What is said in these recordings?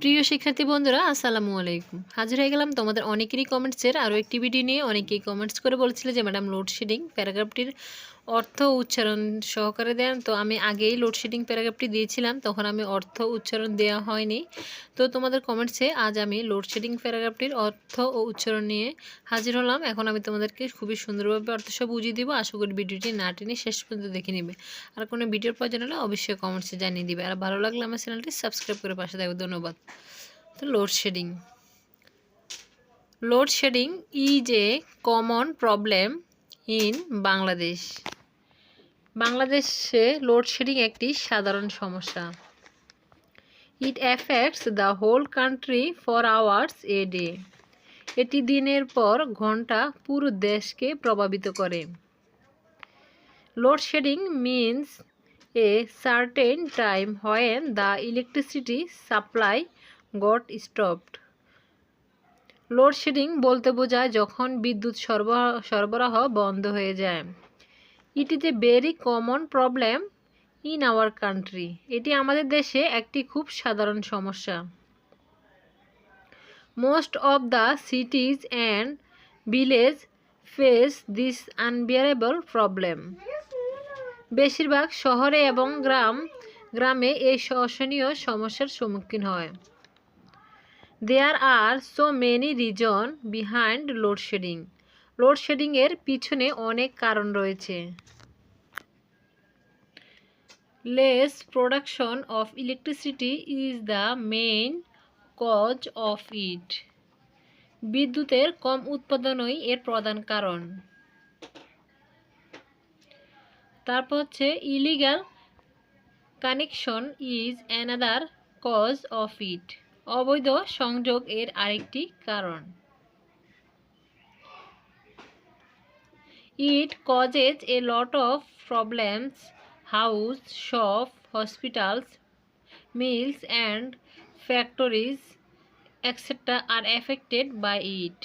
প্রিয় শিক্ষার্থী বন্ধুরা, আসসালামু আলাইকুম। হাজির হয়ে গেলাম তোমাদের অনেকেরই কমেন্টসের আরও একটি ভিডিও নিয়ে অনেকেই কমেন্টস করে বলছিলে যে, ম্যাডাম লোডশেডিং প্যারাগ্রাফটির অর্থ উচ্চারণ সহকারে দেন। তো আমি আগেই লোডশেডিং প্যারাগ্রাফটি দিয়েছিলাম, তখন আমি অর্থ উচ্চারণ দেওয়া হয়নি। তো তোমাদের কমেন্টসে আজ আমি লোডশেডিং প্যারাগ্রাফটির অর্থ ও উচ্চারণ নিয়ে হাজির হলাম। এখন আমি তোমাদেরকে খুবই সুন্দরভাবে অর্থ সব বুঝিয়ে দেবো। আশা করি ভিডিওটি না টেনে শেষ পর্যন্ত দেখে নেবে। আর কোনো ভিডিওর প্রয়োজন হলে অবশ্যই কমেন্টসে জানিয়ে দিবে। আর ভালো লাগলে আমার চ্যানেলটি সাবস্ক্রাইব করে পাশে থাকবে। ধন্যবাদ। তো load shedding load shedding is a common problem in Bangladesh বাংলাদেশে লোডশেডিং একটি সাধারণ সমস্যা। It affects the whole country for hours a day এটি দিনের পর ঘণ্টা পুরো দেশকে প্রভাবিত করে। Load shedding means a certain time when the electricity supply got stopped load shedding বলতে বোঝায় যখন বিদ্যুৎ সরবরাহ সরবরাহ বন্ধ হয়ে যায়। It is a very common problem in our country এটি আমাদের দেশে একটি খুব সাধারণ সমস্যা। Most of the cities and village face this unbearable problem বেশিরভাগ শহরে এবং গ্রাম, গ্রামে এই অসহনীয় সমস্যার সম্মুখীন হয়। There are so many reason behind load shedding লোডশেডিংয়ের পিছনে অনেক কারণ রয়েছে। Less production of electricity is the main cause of it বিদ্যুতের কম উৎপাদনই এর প্রধান কারণ। তারপর হচ্ছে illegal connection is another cause of it অবৈধ সংযোগ এর আরেকটি কারণ। It causes a lot of problems house shop hospitals mills and factories extra are affected by it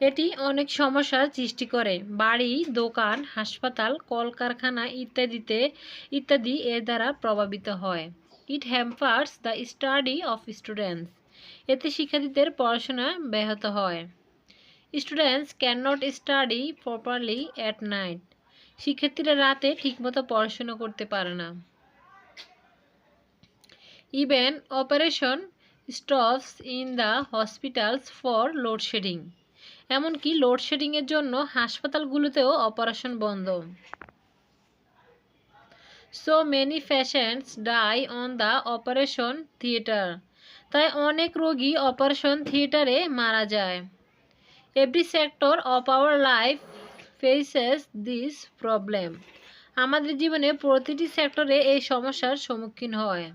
এটি অনেক সমস্যার সৃষ্টি করে। বাড়ি, দোকান, হাসপাতাল, কলকারখানা ইত্যাদিতে, ইত্যাদি এর দ্বারা প্রভাবিত হয়। It hampers the study of students এতে শিক্ষার্থীদের পড়াশোনা ব্যাহত হয়। Students can not study properly at night শিক্ষার্থীরা রাতে ঠিকমতো পড়াশোনা করতে পারে না। Even operation stops in the hospitals for load shedding এমনকি লোডশেডিংয়ের জন্য হাসপাতালগুলোতেও অপারেশন বন্ধ। So many patients die on the operation theatre তাই অনেক রোগী অপারেশন থিয়েটারে মারা যায়। Every sector of our life faces this problem আমাদের জীবনে প্রতিটি সেক্টরে এই সমস্যার সম্মুখীন হয়।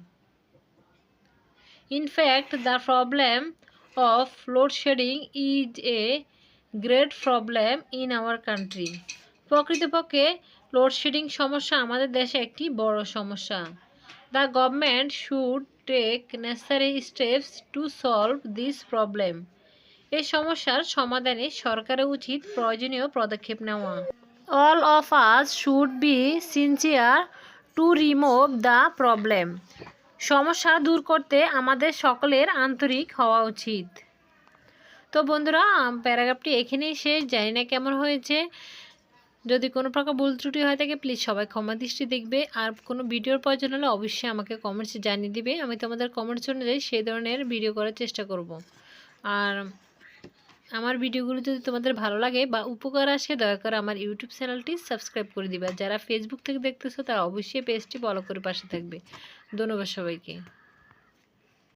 In fact the problem of load shedding is a great problem in our country প্রকৃতপক্ষে লোডশেডিং সমস্যা আমাদের দেশে একটি বড় সমস্যা। The government should take necessary steps to solve this problem এই সমস্যার সমাধানে সরকারের উচিত প্রয়োজনীয় পদক্ষেপ নেওয়া। All of us should be sincere to remove the problem সমস্যা দূর করতে আমাদের সকলের আন্তরিক হওয়া উচিত। তো বন্ধুরা, প্যারাগ্রাফটি এখানেই শেষ। জানি না কেমন হয়েছে। যদি কোনো প্রকার ভুল ত্রুটি হয়ে থাকে প্লিজ সবাই ক্ষমা দৃষ্টি দেখবে। আর কোনো ভিডিওর প্রয়োজন হলে অবশ্যই আমাকে কমেন্টসে জানিয়ে দিবে। আমি তোমাদের কমেন্টস অনুযায়ী সেই ধরনের ভিডিও করার চেষ্টা করব। আর আমার ভিডিওগুলো যদি তোমাদের ভালো লাগে বা উপকার আসে, দয়া করে আমার ইউটিউব চ্যানেলটি সাবস্ক্রাইব করে দিবা। যারা ফেসবুক থেকে দেখতেছো, তারা অবশ্যই পেজটি ফলো করে পাশে থাকবে। ধন্যবাদ সবাইকে।